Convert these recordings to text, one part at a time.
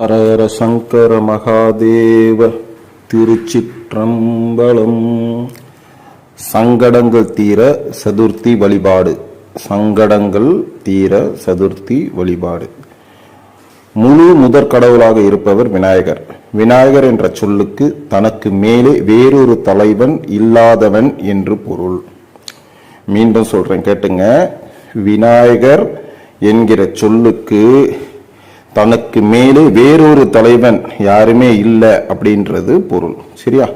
ஹரஹர சங்கர மகாதேவ திருச்சிற்றம்பலம். சங்கடங்கள் தீர சதுர்த்தி வழிபாடு. சங்கடங்கள் தீர சதுர்த்தி வழிபாடு. முழு முதற் கடவுளாக இருப்பவர் விநாயகர். விநாயகர் என்ற சொல்லுக்கு தனக்கு மேலே வேறொரு தலைவன் இல்லாதவன் என்று பொருள். மீண்டும் சொல்றேன் கேட்டுங்க. விநாயகர் என்கிற சொல்லுக்கு தனக்கு மேலே வேறொரு தலைவன் யாருமே இல்லை அப்படின்றது பொருள். சரியா?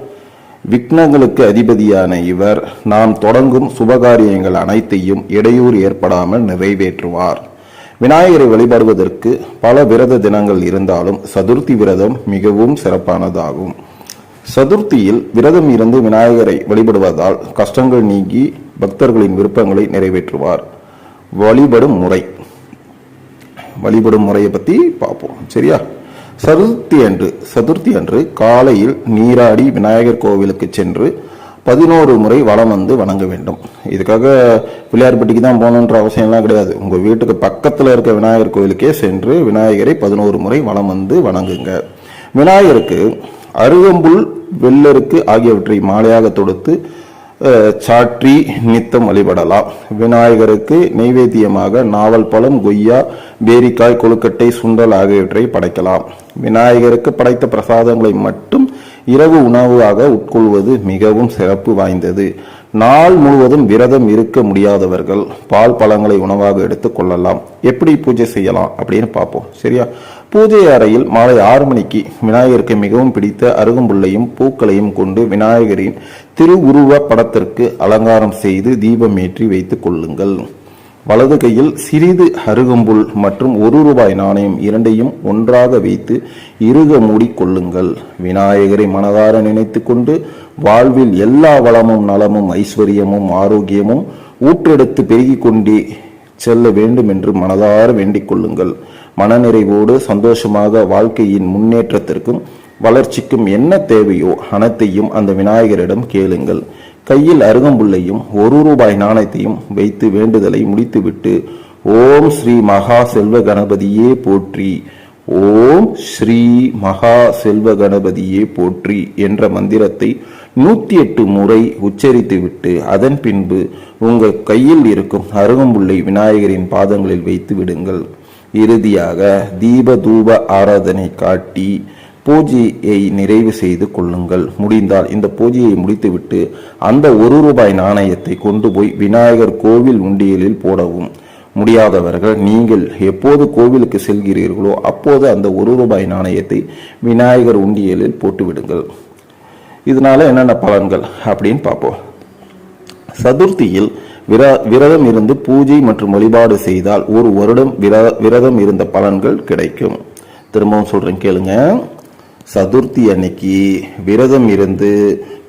விக்னங்களுக்கு அதிபதியான இவர் நாம் தொடங்கும் சுபகாரியங்கள் அனைத்தையும் இடையூறு ஏற்படாமல் நிறைவேற்றுவார். விநாயகரை வழிபடுவதற்கு பல விரத தினங்கள் இருந்தாலும் சதுர்த்தி விரதம் மிகவும் சிறப்பானதாகும். சதுர்த்தியில் விரதம் இருந்து விநாயகரை வழிபடுவதால் கஷ்டங்கள் நீங்கி பக்தர்களின் விருப்பங்களை நிறைவேற்றுவார். வழிபடும் முறை. வழிபடும் முறையை பற்றி பார்ப்போம். சரியா? சதுர்த்தி அன்று சதுர்த்தி அன்று காலையில் நீராடி விநாயகர் கோவிலுக்கு சென்று பதினோரு முறை வலம் வந்து வணங்க வேண்டும். இதுக்காக பிள்ளையார்பட்டிக்கு தான் போகணுன்ற அவசியம்லாம் கிடையாது. உங்கள் வீட்டுக்கு பக்கத்தில் இருக்க விநாயகர் கோவிலுக்கே சென்று விநாயகரை பதினோரு முறை வளம் வந்து வணங்குங்க. விநாயகருக்கு அருகம்புல் வெள்ளருக்கு ஆகியவற்றை மாலையாக தொடுத்து சாற்றி நித்தம் வழிபடலாம் விநாயகருக்கு நெய்வேத்தியமாக நாவல் பழம் கொய்யா பேரிக்காய் கொழுக்கட்டை சுண்டல் ஆகியவற்றை படைக்கலாம். விநாயகருக்கு படைத்த பிரசாதங்களை மட்டும் இரவு உணவாக உட்கொள்வது மிகவும் சிறப்பு வாய்ந்தது. நாள் முழுவதும் விரதம் இருக்க முடியாதவர்கள் பால் பழங்களை உணவாக எடுத்துக் கொள்ளலாம். எப்படி பூஜை செய்யலாம் அப்படின்னு பார்ப்போம். சரியா? பூஜை அறையில் மாலை ஆறு மணிக்கு விநாயகருக்கு மிகவும் பிடித்த அருகம்புல்லையும் பூக்களையும் கொண்டு விநாயகரின் திருவுருவ படத்திற்கு அலங்காரம் செய்து தீபம் ஏற்றி வைத்துக் கொள்ளுங்கள். வலது கையில் சிறிது அருகம்புல் மற்றும் ஒரு ரூபாய் நாணயம் இரண்டையும் ஒன்றாக வைத்து இறுக மூடி கொள்ளுங்கள். விநாயகரை மனதார நினைத்து கொண்டு வாழ்வில் எல்லா வளமும் நலமும் ஐஸ்வர்யமும் ஆரோக்கியமும் ஊற்றெடுத்து பெருகிக் கொண்டே செல்ல வேண்டும் என்று மனதார வேண்டிக் கொள்ளுங்கள். மனநிறைவோடு சந்தோஷமாக வாழ்க்கையின் முன்னேற்றத்திற்கும் வளர்ச்சிக்கும் என்ன தேவையோ அனைத்தையும் அந்த விநாயகரிடம் கேளுங்கள். கையில் அருகம்புள்ளையும் ஒரு ரூபாய் நாணயத்தையும் வைத்து வேண்டுதலை முடித்துவிட்டு ஓம் ஸ்ரீ மகா செல்வ கணபதியே போற்றி ஓம் ஸ்ரீ மகா செல்வ கணபதியே போற்றி என்ற மந்திரத்தை நூத்தி எட்டு முறை உச்சரித்துவிட்டு அதன் பின்பு உங்கள் கையில் இருக்கும் அருகம்புள்ளை விநாயகரின் பாதங்களில் வைத்து விடுங்கள். இறுதியாக தீப தூப ஆராதனை காட்டி பூஜையை நிறைவு செய்து கொள்ளுங்கள். முடிந்தால் இந்த பூஜையை முடித்துவிட்டு அந்த ஒரு ரூபாய் நாணயத்தை கொண்டு போய் விநாயகர் கோவில் உண்டியலில் போடவும். முடியாதவர்கள் நீங்கள் எப்போது கோவிலுக்கு செல்கிறீர்களோ அப்போது அந்த ஒரு ரூபாய் நாணயத்தை விநாயகர் உண்டியலில் போட்டுவிடுங்கள். இதனால என்னென்ன பலன்கள் அப்படின்னு பார்ப்போம். சதுர்த்தியில் விர விரதம் இருந்து பூஜை மற்றும் வழிபாடு செய்தால் ஒரு வருடம் விர விரதம் இருந்த பலன்கள் கிடைக்கும். திரும்பவும் சொல்றேன் கேளுங்க. சதுர்த்தி அன்னைக்கு விரதம் இருந்து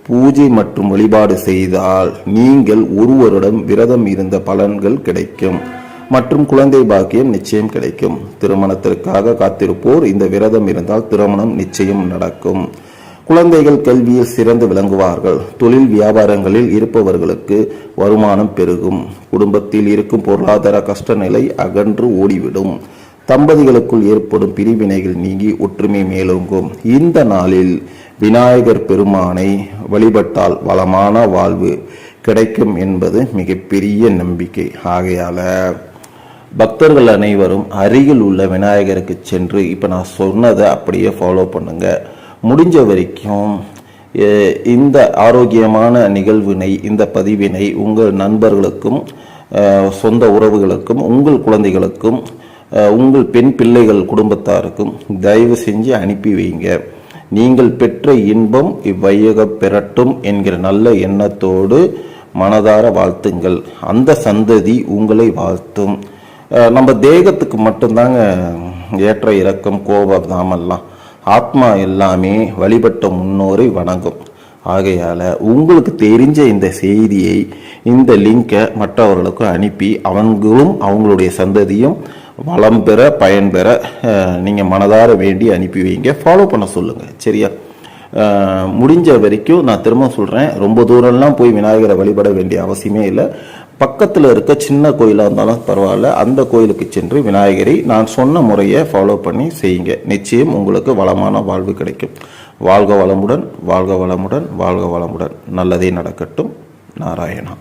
பூஜை மற்றும் வழிபாடு செய்தால் நீங்கள் ஒரு வருடம் விரதம் இருந்த பலன்கள் கிடைக்கும். மற்றும் குழந்தை பாக்கியம் நிச்சயம் கிடைக்கும். திருமணத்திற்காக காத்திருப்போர் இந்த விரதம் இருந்தால் திருமணம் நிச்சயம் நடக்கும். குழந்தைகள் கல்வியில் சிறந்து விளங்குவார்கள். தொழில் வியாபாரங்களில் இருப்பவர்களுக்கு வருமானம் பெருகும். குடும்பத்தில் இருக்கும் பொருளாதார கஷ்ட நிலை அகன்று ஓடிவிடும். தம்பதிகளுக்குள் ஏற்படும் பிரிவினைகள் நீங்கி ஒற்றுமை மேலோங்கும். இந்த நாளில் விநாயகர் பெருமானை வழிபட்டால் வளமான வாழ்வு கிடைக்கும் என்பது மிகப்பெரிய நம்பிக்கை. ஆகையால பக்தர்கள் அனைவரும் அருகில் உள்ள விநாயகருக்கு சென்று இப்போ நான் சொன்னதை அப்படியே ஃபாலோ பண்ணுங்கள் முடிஞ்ச வரைக்கும் இந்த ஆரோக்கியமான நிகழ்வினை இந்த பதிவினை உங்கள் நண்பர்களுக்கும் சொந்த உறவுகளுக்கும் உங்கள் குழந்தைகளுக்கும் உங்கள் பெண் பிள்ளைகள் குடும்பத்தாருக்கும் தயவு செஞ்சு அனுப்பி வைங்க. நீங்கள் பெற்ற இன்பம் இவ்வையக பெறட்டும் என்கிற நல்ல எண்ணத்தோடு மனதார வாழ்த்துங்கள். அந்த சந்ததி உங்களை வாழ்த்தும். நம்ம தேகத்துக்கு மட்டும்தாங்க ஏற்ற இறக்கம் கோபம் தாமெல்லாம் ஆத்மா எல்லாமே வழிபட்ட முன்னோரை வணங்கும். ஆகையால் உங்களுக்கு தெரிஞ்ச இந்த செய்தியை இந்த லிங்கை மற்றவர்களுக்கும் அனுப்பி அவங்களும் அவங்களுடைய சந்ததியும் வளம் பெற பயன்பெற நீங்கள் மனதார வேண்டி அனுப்பி வைங்க. ஃபாலோ பண்ண சொல்லுங்கள் சரியா? முடிஞ்ச வரைக்கும் நான் திரும்ப சொல்கிறேன் ரொம்ப தூரம்லாம் போய் விநாயகரை வழிபட வேண்டிய அவசியமே இல்லை. பக்கத்தில் இருக்க சின்ன கோயிலாக இருந்தாலும் பரவாயில்ல. அந்த கோயிலுக்கு சென்று விநாயகரை நான் சொன்ன முறையை ஃபாலோ பண்ணி செய்யுங்க. நிச்சயம் உங்களுக்கு வளமான வாழ்வு கிடைக்கும். வாழ்க வளமுடன் வாழ்க வளமுடன் வாழ்க வளமுடன். நல்லதே நடக்கட்டும். நாராயணா.